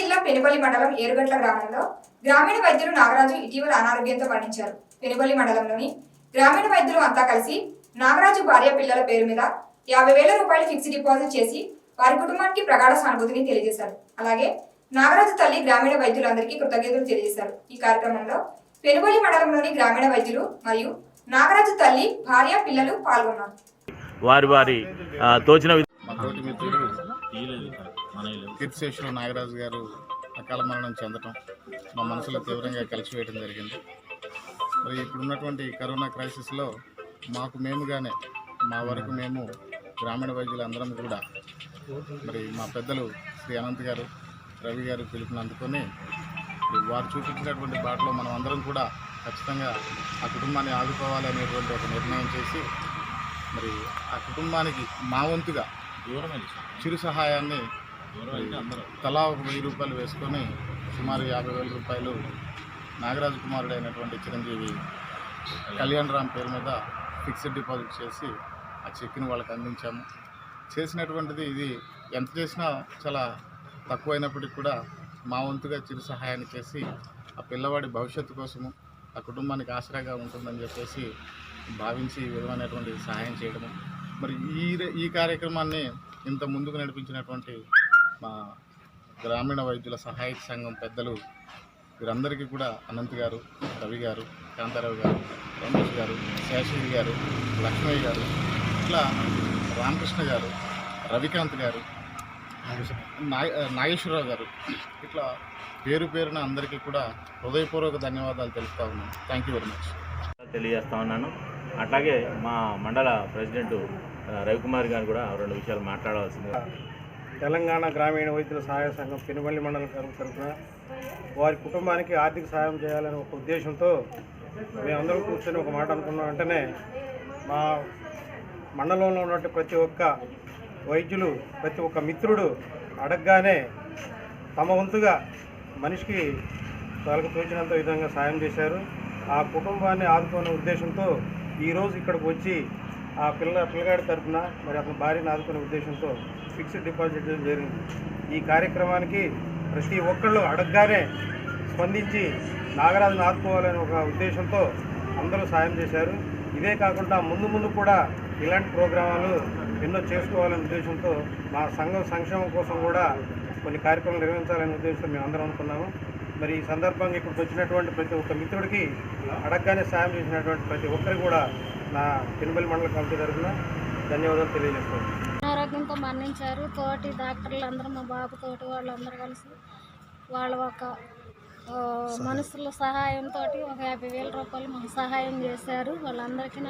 జిల్లా పెనుపల్లి మండలం ఏరుగట్ల గ్రామంలో గ్రామీణ వైద్యులు నాగరాజు ఇటీవల అనారోగ్యంతో మరణించారు. పెనుపల్లి మండలంలోని గ్రామీణ వైద్యులు అంతా కలిసి నాగరాజు భార్య పిల్లల పేరు మీద యాభై వేల రూపాయలు ఫిక్స్డ్ డిపాజిట్ చేసి వారి కుటుంబానికి ప్రగాఢ సానుభూతిని తెలియజేశారు. అలాగే నాగరాజు తల్లి గ్రామీణ వైద్యులందరికీ కృతజ్ఞతలు తెలియజేశారు. ఈ కార్యక్రమంలో పెనుబల్లి మండలంలోని గ్రామీణ వైద్యులు మరియు నాగరాజు తల్లి భార్య పిల్లలు పాల్గొన్నారు. వారి వారి తోచిన కీర్తిశేషులు నాగరాజు గారు అకాల మరణం చెందటం మా మనసులో తీవ్రంగా కలిసివేయడం జరిగింది. మరి ఇప్పుడున్నటువంటి కరోనా క్రైసిస్లో మాకు మేముగానే మా వరకు మేము గ్రామీణ వైద్యులు అందరం కూడా మరి మా పెద్దలు శ్రీ అనంత్ గారు రవి గారు పిలుపుని అందుకొని వారు చూపించినటువంటి బాటలో మనం అందరం కూడా ఖచ్చితంగా ఆ కుటుంబాన్ని ఆదుకోవాలి అనేటువంటి ఒక నిర్ణయం చేసి మరి ఆ కుటుంబానికి మా వంతుగా చిరు సహాయాన్ని తలా ఒక వెయ్యి రూపాయలు వేసుకొని సుమారు యాభై వేల రూపాయలు నాగరాజు కుమారుడు అయినటువంటి చిరంజీవి కళ్యాణ్ రామ్ పేరు మీద ఫిక్స్డ్ డిపాజిట్ చేసి ఆ చెక్ని వాళ్ళకి అందించాము. చేసినటువంటిది ఇది ఎంత చేసినా చాలా తక్కువైనప్పటికీ కూడా మా వంతుగా చిరు సహాయాన్ని చేసి ఆ పిల్లవాడి భవిష్యత్తు కోసము ఆ కుటుంబానికి ఆసరాగా ఉంటుందని చెప్పేసి భావించి ఈ విధమైనటువంటి సహాయం చేయడము మరి ఈ ఈ కార్యక్రమాన్ని ఇంత ముందుకు నడిపించినటువంటి మా గ్రామీణ వైద్యుల సహాయక సంఘం పెద్దలు వీరందరికీ కూడా అనంత్ గారు రవి గారు కాంతారావు గారు రమేష్ గారు శేషగిరి గారు లక్ష్మయ్య గారు ఇట్లా రామకృష్ణ గారు రవికాంత్ గారు నాగేశ్వరరావు గారు ఇట్లా పేరు పేరున అందరికీ కూడా హృదయపూర్వక ధన్యవాదాలు తెలుపుతా ఉన్నాను. థ్యాంక్ యూ వెరీ మచ్ తెలియజేస్తా ఉన్నాను. అట్లాగే మా మండల ప్రెసిడెంట్ రవికుమార్ గారు కూడా రెండు విషయాలు మాట్లాడవలసింది తెలంగాణ గ్రామీణ వైద్యుల సహాయ సంఘం పెనుబల్లి మండలం తరఫున వారి కుటుంబానికి ఆర్థిక సాయం చేయాలనే ఒక ఉద్దేశంతో మేమందరం కూర్చొని ఒక మాట అనుకున్న. వెంటనే మా మండలంలో ఉన్నటువంటి ప్రతి ఒక్క వైద్యులు ప్రతి ఒక్క మిత్రుడు అడగగానే తమ వంతుగా మనిషికి తలకు తోచినంత విధంగా సాయం చేశారు. ఆ కుటుంబాన్ని ఆదుకునే ఉద్దేశంతో ఈరోజు ఇక్కడికి వచ్చి ఆ పిల్ల పిల్లగాడి తరఫున మరి అతని భార్యను ఆదుకునే ఉద్దేశంతో ఫిక్స్డ్ డిపాజిట్ జరిగింది. ఈ కార్యక్రమానికి ప్రతి ఒక్కళ్ళు అడగగానే స్పందించి నాగరాజును ఆదుకోవాలనే ఒక ఉద్దేశంతో అందరూ సాయం చేశారు. ఇదే కాకుండా ముందు ముందు కూడా ఇలాంటి ప్రోగ్రామాలు ఎన్నో చేసుకోవాలనే ఉద్దేశంతో మా సంఘం సంక్షేమం కోసం కూడా కొన్ని కార్యక్రమాలు నిర్వహించాలనే ఉద్దేశంతో మేము అందరం అనుకున్నాము. మరి ఈ సందర్భంగా ఇక్కడికి వచ్చినటువంటి ప్రతి ఒక్క మిత్రుడికి అడగగానే సాయం చేసినటువంటి ప్రతి ఒక్కరికి కూడా నా పెనుబలి మండల కమిటీ తరఫున ధన్యవాదాలు తెలియజేస్తున్నాను. అనారోగ్యంతో మరణించారు. తోటి డాక్టర్లు అందరూ మా బాబు తోటి వాళ్ళందరూ కలిసి వాళ్ళ ఒక మనుషుల సహాయంతో ఒక యాభై వేల రూపాయలు మాకు సహాయం చేశారు. వాళ్ళందరికీ